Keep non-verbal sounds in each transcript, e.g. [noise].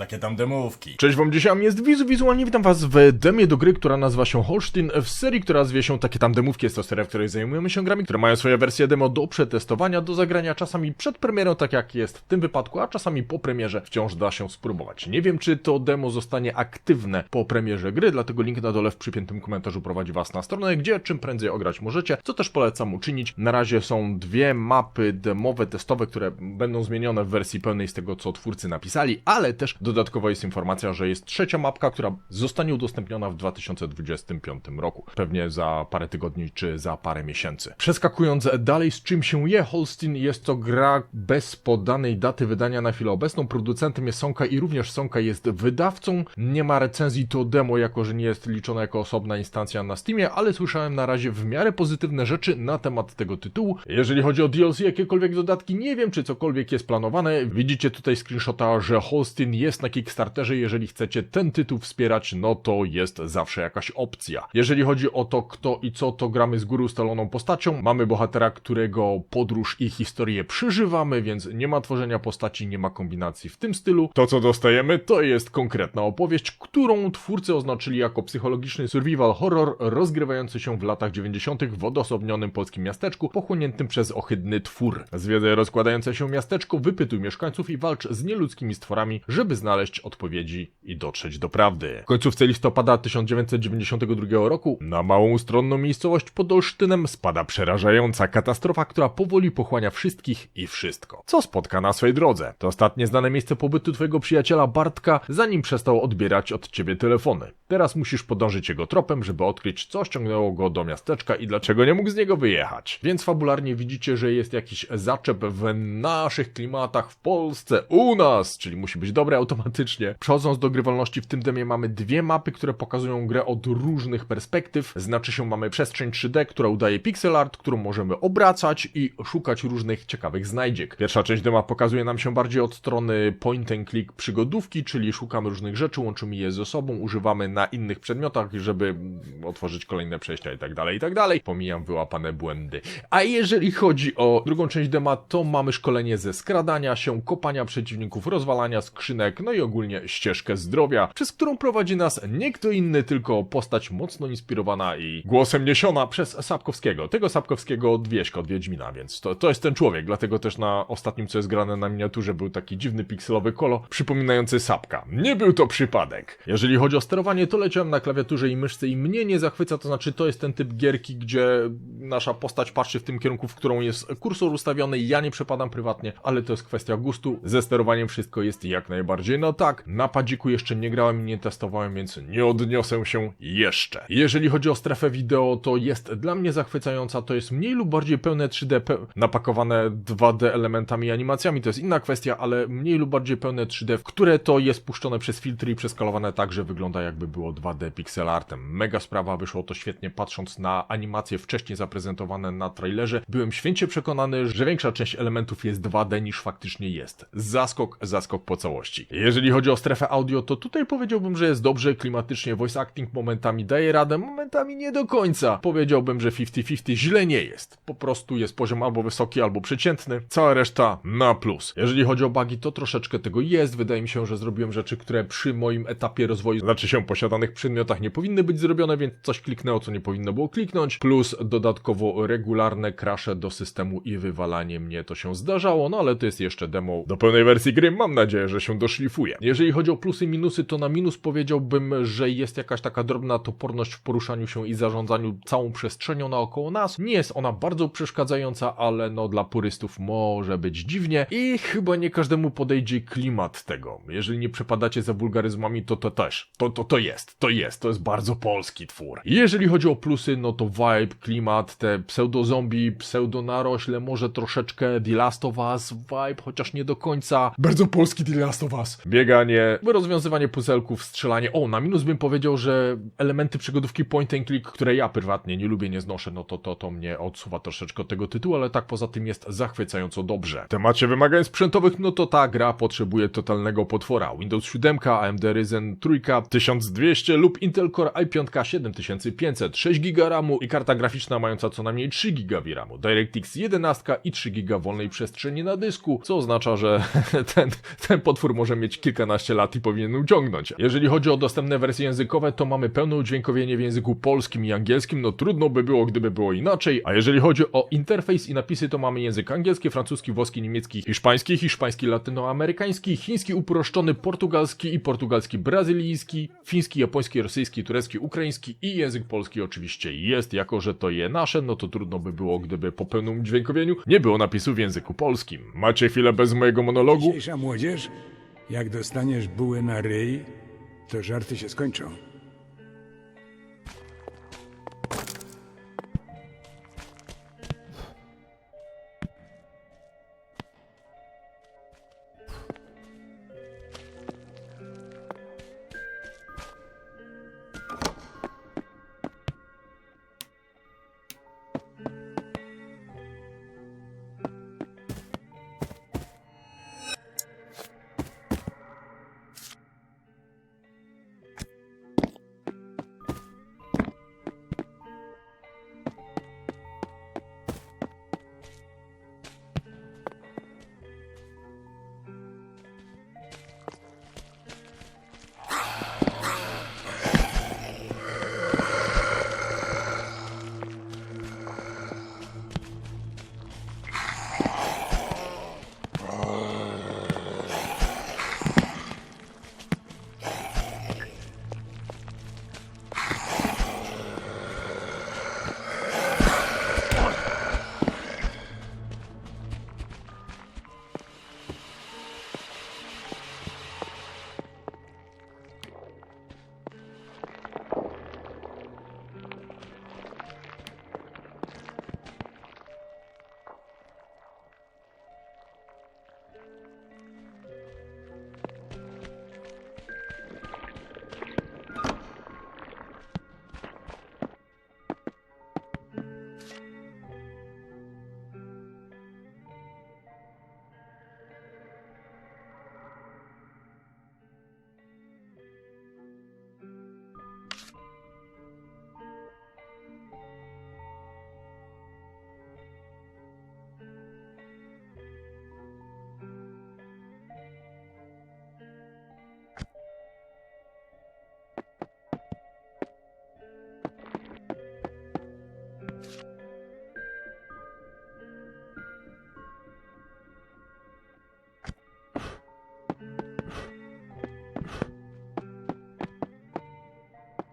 Takie tam demówki. Cześć wam, dzisiaj jest Wizu, wizualnie witam was w demie do gry, która nazywa się Holstein, w serii, która zwie się takie tam demówki, jest to seria, w której zajmujemy się grami, które mają swoje wersje demo do przetestowania, do zagrania, czasami przed premierą, tak jak jest w tym wypadku, a czasami po premierze wciąż da się spróbować. Nie wiem, czy to demo zostanie aktywne po premierze gry, dlatego link na dole w przypiętym komentarzu prowadzi was na stronę, gdzie czym prędzej ograć możecie, co też polecam uczynić. Na razie są dwie mapy demowe, testowe, które będą zmienione w wersji pełnej z tego, co twórcy napisali, ale też dodatkowo jest informacja, że jest trzecia mapka, która zostanie udostępniona w 2025 roku. Pewnie za parę tygodni czy za parę miesięcy. Przeskakując dalej, z czym się je, Holstein jest to gra bez podanej daty wydania na chwilę obecną. Producentem jest Sonka i również Sonka jest wydawcą. Nie ma recenzji to demo, jako że nie jest liczona jako osobna instancja na Steamie, ale słyszałem na razie w miarę pozytywne rzeczy na temat tego tytułu. Jeżeli chodzi o DLC, jakiekolwiek dodatki, nie wiem czy cokolwiek jest planowane. Widzicie tutaj screenshota, że Holstein jest na Kickstarterze. Jeżeli chcecie ten tytuł wspierać, no to jest zawsze jakaś opcja. Jeżeli chodzi o to, kto i co, to gramy z góry ustaloną postacią. Mamy bohatera, którego podróż i historię przeżywamy, więc nie ma tworzenia postaci, nie ma kombinacji w tym stylu. To, co dostajemy, to jest konkretna opowieść, którą twórcy oznaczyli jako psychologiczny survival horror rozgrywający się w latach 90. w odosobnionym polskim miasteczku, pochłoniętym przez ohydny twór. Zwiedzaj rozkładające się miasteczko, wypytuj mieszkańców i walcz z nieludzkimi stworami, żeby znaleźć odpowiedzi i dotrzeć do prawdy. W końcówce listopada 1992 roku na małą ustronną miejscowość pod Olsztynem spada przerażająca katastrofa, która powoli pochłania wszystkich i wszystko. Co spotka na swej drodze? To ostatnie znane miejsce pobytu twojego przyjaciela Bartka, zanim przestał odbierać od ciebie telefony. Teraz musisz podążyć jego tropem, żeby odkryć, co ściągnęło go do miasteczka i dlaczego nie mógł z niego wyjechać. Więc fabularnie widzicie, że jest jakiś zaczep w naszych klimatach w Polsce, u nas, czyli musi być dobre automatycznie. Przechodząc do grywalności w tym demie mamy dwie mapy, które pokazują grę od różnych perspektyw. Znaczy się mamy przestrzeń 3D, która udaje pixel art, którą możemy obracać i szukać różnych ciekawych znajdziek. Pierwsza część dema pokazuje nam się bardziej od strony point and click przygodówki, czyli szukamy różnych rzeczy, łączymy je ze sobą, używamy na innych przedmiotach, żeby otworzyć kolejne przejścia i tak dalej, i tak dalej. Pomijam wyłapane błędy. A jeżeli chodzi o drugą część dema, to mamy szkolenie ze skradania się, kopania przeciwników, rozwalania skrzynek, no i ogólnie ścieżkę zdrowia, przez którą prowadzi nas nie kto inny, tylko postać mocno inspirowana i głosem niesiona przez Sapkowskiego. Tego Sapkowskiego od Wieśka, od Wiedźmina, więc to, to jest ten człowiek, dlatego też na ostatnim, co jest grane na miniaturze, był taki dziwny pikselowy kolo, przypominający Sapka. Nie był to przypadek. Jeżeli chodzi o sterowanie, to leciałem na klawiaturze i myszce i mnie nie zachwyca, to znaczy to jest ten typ gierki, gdzie nasza postać patrzy w tym kierunku, w którą jest kursor ustawiony, ja nie przepadam prywatnie, ale to jest kwestia gustu. Ze sterowaniem wszystko jest jak najbardziej no tak. Na padziku jeszcze nie grałem i nie testowałem, więc nie odniosę się jeszcze. Jeżeli chodzi o strefę wideo, to jest dla mnie zachwycająca, to jest mniej lub bardziej pełne 3D, pe napakowane 2D elementami i animacjami, to jest inna kwestia, ale mniej lub bardziej pełne 3D, w które to jest puszczone przez filtry i przeskalowane tak, że wygląda jakby było 2D pixel artem. Mega sprawa, wyszło to świetnie patrząc na animacje wcześniej zaprezentowane na trailerze. Byłem święcie przekonany, że większa część elementów jest 2D niż faktycznie jest. Zaskok, zaskok po całości. Jeżeli chodzi o strefę audio, to tutaj powiedziałbym, że jest dobrze, klimatycznie, voice acting momentami daje radę, momentami nie do końca. Powiedziałbym, że 50-50 źle nie jest. Po prostu jest poziom albo wysoki, albo przeciętny. Cała reszta na plus. Jeżeli chodzi o bugi, to troszeczkę tego jest. Wydaje mi się, że zrobiłem rzeczy, które przy moim etapie rozwoju, znaczy się posiadanych przedmiotach, nie powinny być zrobione, więc coś kliknęło, co nie powinno było kliknąć. Plus dodatkowo regularne krasze do systemu i wywalanie mnie to się zdarzało, no ale to jest jeszcze demo. Do pełnej wersji gry mam nadzieję, że się doszlifuje. Jeżeli chodzi o plusy i minusy, to na minus powiedziałbym, że jest jakaś taka drobna toporność w poruszaniu się i zarządzaniu całą przestrzenią naokoło nas. Nie jest ona bardzo przeszkadzająca, ale no dla purystów może być dziwnie i chyba nie każdemu podejdzie klimat tego. Jeżeli nie przepadacie za wulgaryzmami, to to też. To, to, to jest, to jest, to jest bardzo polski twór. Jeżeli chodzi o plusy, no to vibe, klimat, te pseudo-zombie, pseudo-narośle, może troszeczkę The Last of Us vibe, chociaż nie do końca. Bardzo polski The Last of Us. Bieganie, rozwiązywanie puzelków, strzelanie. O, na minus bym powiedział, że elementy przygodówki point and click, które ja prywatnie nie lubię, nie znoszę, no to to, to mnie odsuwa troszeczkę od tego tytułu, ale tak poza tym jest zachwycająco dobrze. W temacie wymagań sprzętowych, no to ta gra potrzebuje totalnego potwora. Windows 7, AMD Ryzen 3 1200 lub Intel Core i5 7500, 6 GB RAMu i karta graficzna mająca co najmniej 3 GB VRAMu, DirectX 11 i 3 GB wolnej przestrzeni na dysku, co oznacza, że [laughs] ten, ten potwór może mieć mieć kilkanaście lat i powinien uciągnąć. Jeżeli chodzi o dostępne wersje językowe, to mamy pełne udźwiękowienie w języku polskim i angielskim, no trudno by było, gdyby było inaczej, a jeżeli chodzi o interfejs i napisy, to mamy język angielski, francuski, włoski, niemiecki, hiszpański, hiszpański latynoamerykański, chiński uproszczony, portugalski i portugalski brazylijski, fiński, japoński, rosyjski, turecki, ukraiński i język polski oczywiście jest, jako że to je nasze, no to trudno by było, gdyby po pełnym udźwiękowieniu nie było napisu w języku polskim. Macie chwilę bez mojego monologu? Dzisiejsza młodzież, jak dostaniesz bułę na ryj, to żarty się skończą.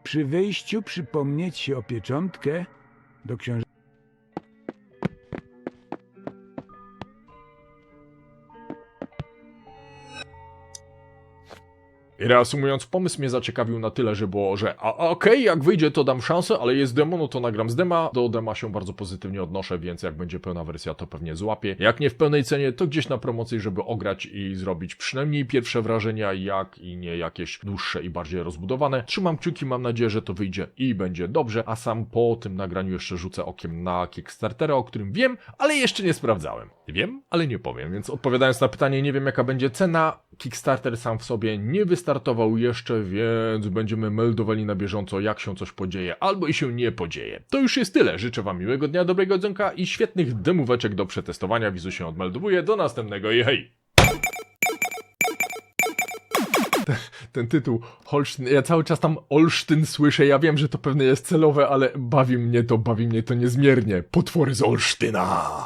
Przy wejściu przypomnieć się o pieczątkę do książki. Reasumując, pomysł mnie zaciekawił na tyle, że było, że a, a okej, jak wyjdzie to dam szansę, ale jest demo, no to nagram z dema. Do dema się bardzo pozytywnie odnoszę, więc jak będzie pełna wersja, to pewnie złapię. Jak nie w pełnej cenie, to gdzieś na promocji, żeby ograć i zrobić przynajmniej pierwsze wrażenia, jak i nie jakieś dłuższe i bardziej rozbudowane. Trzymam kciuki, mam nadzieję, że to wyjdzie i będzie dobrze, a sam po tym nagraniu jeszcze rzucę okiem na Kickstartera, o którym wiem, ale jeszcze nie sprawdzałem. Wiem, ale nie powiem, więc odpowiadając na pytanie, nie wiem jaka będzie cena. Kickstarter sam w sobie nie wystartował jeszcze, więc będziemy meldowali na bieżąco, jak się coś podzieje, albo i się nie podzieje. To już jest tyle. Życzę Wam miłego dnia, dobrego dzonka i świetnych demóweczek do przetestowania. Wizu się odmeldowuje. Do następnego i hej! Ten tytuł Holsztyn, ja cały czas tam Olsztyn słyszę, ja wiem, że to pewnie jest celowe, ale bawi mnie to, bawi mnie to niezmiernie. Potwory z Olsztyna!